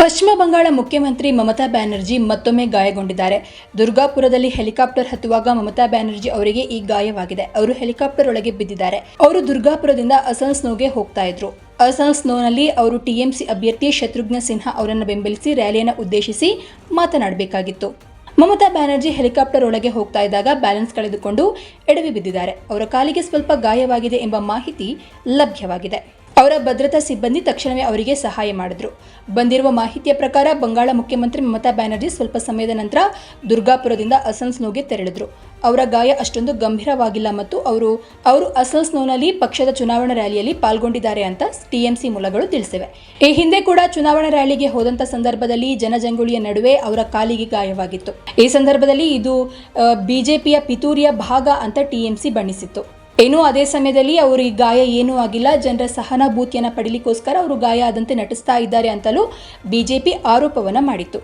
ಪಶ್ಚಿಮ ಬಂಗಾಳ ಮುಖ್ಯಮಂತ್ರಿ ಮಮತಾ ಬ್ಯಾನರ್ಜಿ ಮತ್ತೊಮ್ಮೆ ಗಾಯಗೊಂಡಿದ್ದಾರೆ. ದುರ್ಗಾಪುರದಲ್ಲಿ ಹೆಲಿಕಾಪ್ಟರ್ ಹತ್ತುವಾಗ ಮಮತಾ ಬ್ಯಾನರ್ಜಿ ಅವರಿಗೆ ಈ ಗಾಯವಾಗಿದೆ. ಅವರು ಹೆಲಿಕಾಪ್ಟರ್ ಒಳಗೆ ಬಿದ್ದಿದ್ದಾರೆ. ಅವರು ದುರ್ಗಾಪುರದಿಂದ ಅಸನ್ಸ್ನೋಗೆ ಹೋಗ್ತಾ ಇದ್ರು. ಅಸನ್ಸ್ನೋನಲ್ಲಿ ಅವರು ಟಿಎಂಸಿ ಅಭ್ಯರ್ಥಿ ಶತ್ರುಘ್ನ ಸಿನ್ಹಾ ಅವರನ್ನು ಬೆಂಬಲಿಸಿ ರ್ಯಾಲಿಯನ್ನು ಉದ್ದೇಶಿಸಿ ಮಾತನಾಡಬೇಕಾಗಿತ್ತು. ಮಮತಾ ಬ್ಯಾನರ್ಜಿ ಹೆಲಿಕಾಪ್ಟರ್ ಒಳಗೆ ಹೋಗ್ತಾ ಇದ್ದಾಗ ಬ್ಯಾಲೆನ್ಸ್ ಕಳೆದುಕೊಂಡು ಎಡವಿ ಬಿದ್ದಿದ್ದಾರೆ. ಅವರ ಕಾಲಿಗೆ ಸ್ವಲ್ಪ ಗಾಯವಾಗಿದೆ ಎಂಬ ಮಾಹಿತಿ ಲಭ್ಯವಾಗಿದೆ. ಅವರ ಭದ್ರತಾ ಸಿಬ್ಬಂದಿ ತಕ್ಷಣವೇ ಅವರಿಗೆ ಸಹಾಯ ಮಾಡಿದ್ರು. ಬಂದಿರುವ ಮಾಹಿತಿಯ ಪ್ರಕಾರ ಬಂಗಾಳ ಮುಖ್ಯಮಂತ್ರಿ ಮಮತಾ ಬ್ಯಾನರ್ಜಿ ಸ್ವಲ್ಪ ಸಮಯದ ನಂತರ ದುರ್ಗಾಪುರದಿಂದ ಅಸನ್ಸ್ನೋಗೆ ತೆರಳಿದ್ರು. ಅವರ ಗಾಯ ಅಷ್ಟೊಂದು ಗಂಭೀರವಾಗಿಲ್ಲ ಮತ್ತು ಅವರು ಅವರು ಅಸನ್ಸ್ನೋನಲ್ಲಿ ಪಕ್ಷದ ಚುನಾವಣಾ ರ್ಯಾಲಿಯಲ್ಲಿ ಪಾಲ್ಗೊಂಡಿದ್ದಾರೆ ಅಂತ ಟಿಎಂಸಿ ಮೂಲಗಳು ತಿಳಿಸಿವೆ. ಈ ಹಿಂದೆ ಕೂಡ ಚುನಾವಣಾ ರ್ಯಾಲಿಗೆ ಹೋದಂತ ಸಂದರ್ಭದಲ್ಲಿ ಜನಜಂಗುಳಿಯ ನಡುವೆ ಅವರ ಕಾಲಿಗೆ ಗಾಯವಾಗಿತ್ತು. ಈ ಸಂದರ್ಭದಲ್ಲಿ ಇದು ಬಿಜೆಪಿಯ ಪಿತೂರಿಯ ಭಾಗ ಅಂತ ಟಿಎಂಸಿ ಬಣ್ಣಿಸಿತ್ತು. ಏನೋ ಅದೇ ಸಮಯದಲ್ಲಿ ಅವರಿಗೆ ಗಾಯ ಏನೂ ಆಗಿಲ್ಲ. ಜನರ ಸಹನಾಭೂತಿಯನ್ನು ಪಡೀಲಿಕ್ಕೋಸ್ಕರ ಅವರು ಗಾಯ ಆದಂತೆ ನಟಿಸ್ತಾ ಇದ್ದಾರೆ ಅಂತಲೂ ಬಿಜೆಪಿ ಆರೋಪವನ್ನು ಮಾಡಿತ್ತು.